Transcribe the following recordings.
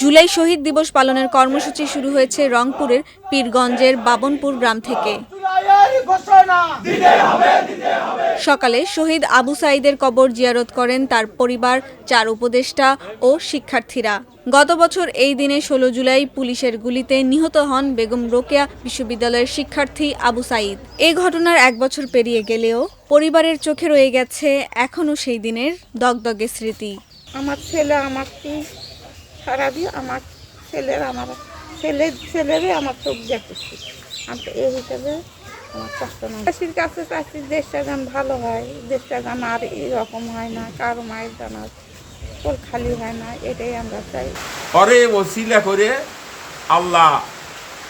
জুলাই শহীদ দিবস পালনের কর্মসূচি শুরু হয়েছে রংপুরের পীরগঞ্জের বাবনপুর গ্রাম থেকে। সকালে শহীদ আবু সাইদের কবর জিয়ারত করেন তার পরিবার, চার উপদেষ্টা ও শিক্ষার্থীরা। গত বছর এই দিনে ষোলো জুলাই পুলিশের গুলিতে নিহত হন বেগম রোকেয়া বিশ্ববিদ্যালয়ের শিক্ষার্থী আবু সাইদ। এই ঘটনার এক বছর পেরিয়ে গেলেও পরিবারের চোখে রয়ে গেছে এখনও সেই দিনের দগদগে স্মৃতি। আমার ছেলে আমাকে সারাদিন আমার ছেলের আমার ছেলে ছেলেরই আমার চোখ দেখেছি। আমি তো এই হিসাবে আমার কষ্ট না চাষির কাছে চাষি দেশটা গান ভালো হয় দেশটা গান আর এরকম হয় না কারও মায়ের জানা তোর খালি হয় না এটাই আমরা চাই। পরে ওসিলা করে আল্লাহ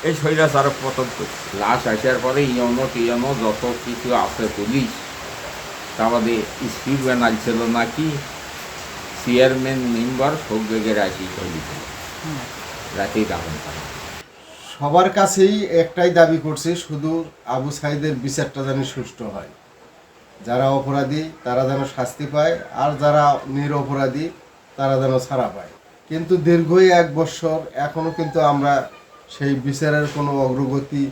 এই স্বৈরাচারক পতন করছে। লাশ আসার পরে ইয়নো টিয়নো যত কিছু আছে পুলিশ তারপরে স্পিড ব্যানার ছিল নাকি? চেয়ারম্যান মেম্বার সব জায়গায় রাখি চলি রাতেই দাহন করা সবার কাছেই একটাই দাবি করছে শুধু আবু সাইদের বিচারটা যেন সুষ্ঠু হয়। যারা অপরাধী তারা যেন শাস্তি পায় আর যারা নিরপরাধী তারা যেন ছাড়া পায়। কিন্তু দীর্ঘই এক বছর এখনও কিন্তু আমরা সেই বিচারের কোনো অগ্রগতি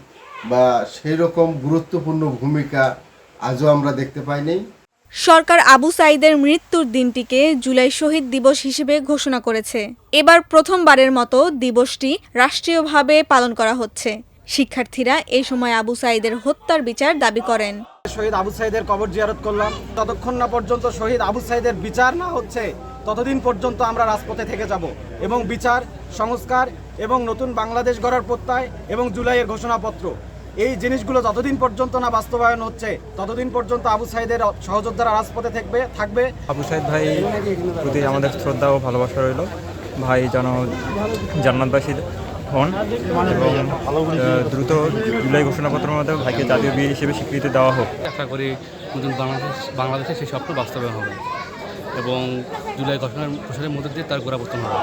বা সেই রকম গুরুত্বপূর্ণ ভূমিকা আজও আমরা দেখতে পাইনি। সরকার আবু সাইদের মৃত্যুর দিনটিকে জুলাই শহীদ দিবস হিসেবে ঘোষণা করেছে। এবার প্রথমবারের মতো দিবসটি রাষ্ট্রীয়ভাবে পালন করা হচ্ছে। শিক্ষার্থীরা এই সময় আবু সাইদের হত্যার বিচার দাবি করেন। শহীদ আবু সাইদের কবর জিয়ারত করলাম। ততক্ষণ না পর্যন্ত শহীদ আবু সাইদের বিচার না হচ্ছে, ততদিন পর্যন্ত আমরা রাজপথে থেকে যাব এবং বিচার, সংস্কার এবং নতুন বাংলাদেশ গড়ার প্রত্যয় এবং জুলাইয়ের ঘোষণাপত্র। এই জিনিসগুলো যতদিন পর্যন্ত না বাস্তবায়ন হচ্ছে ততদিন পর্যন্ত আবু সাইদের সহযোদ্ধারা রাজপথে থাকবে থাকবে। আবু সাইদ ভাই প্রতি আমাদের শ্রদ্ধা ও ভালোবাসা রইল। ভাই যেন জান্নাতবাসী হন এবং দ্রুত জুলাই ঘোষণাপত্রের মাধ্যমে ভাইকে জাতীয় বীর হিসেবে স্বীকৃতি দেওয়া হোক। আশা করি নতুন বাংলাদেশ বাংলাদেশে সেই স্বপ্ন বাস্তবায়ন হবে। এবং জুলাই ঘোষণার ঘোষণার মধ্যে দিয়ে তার গোড়াপত্তন হবে।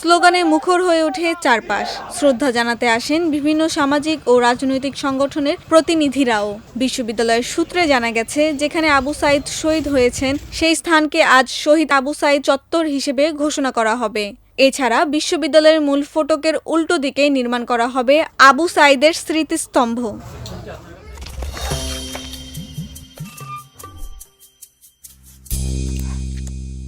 স্লোগানে মুখর হয়ে ওঠে চারপাশ। শ্রদ্ধা জানাতে আসেন বিভিন্ন সামাজিক ও রাজনৈতিক সংগঠনের প্রতিনিধিরাও। বিশ্ববিদ্যালয়ের সূত্রে জানা গেছে যেখানে আবু সাইদ শহীদ হয়েছেন সেই স্থানকে আজ শহীদ আবু সাইদ চত্বর হিসেবে ঘোষণা করা হবে। এছাড়া বিশ্ববিদ্যালয়ের মূল ফটকের উল্টো দিকে নির্মাণ করা হবে আবু সাইদের স্মৃতিস্তম্ভ।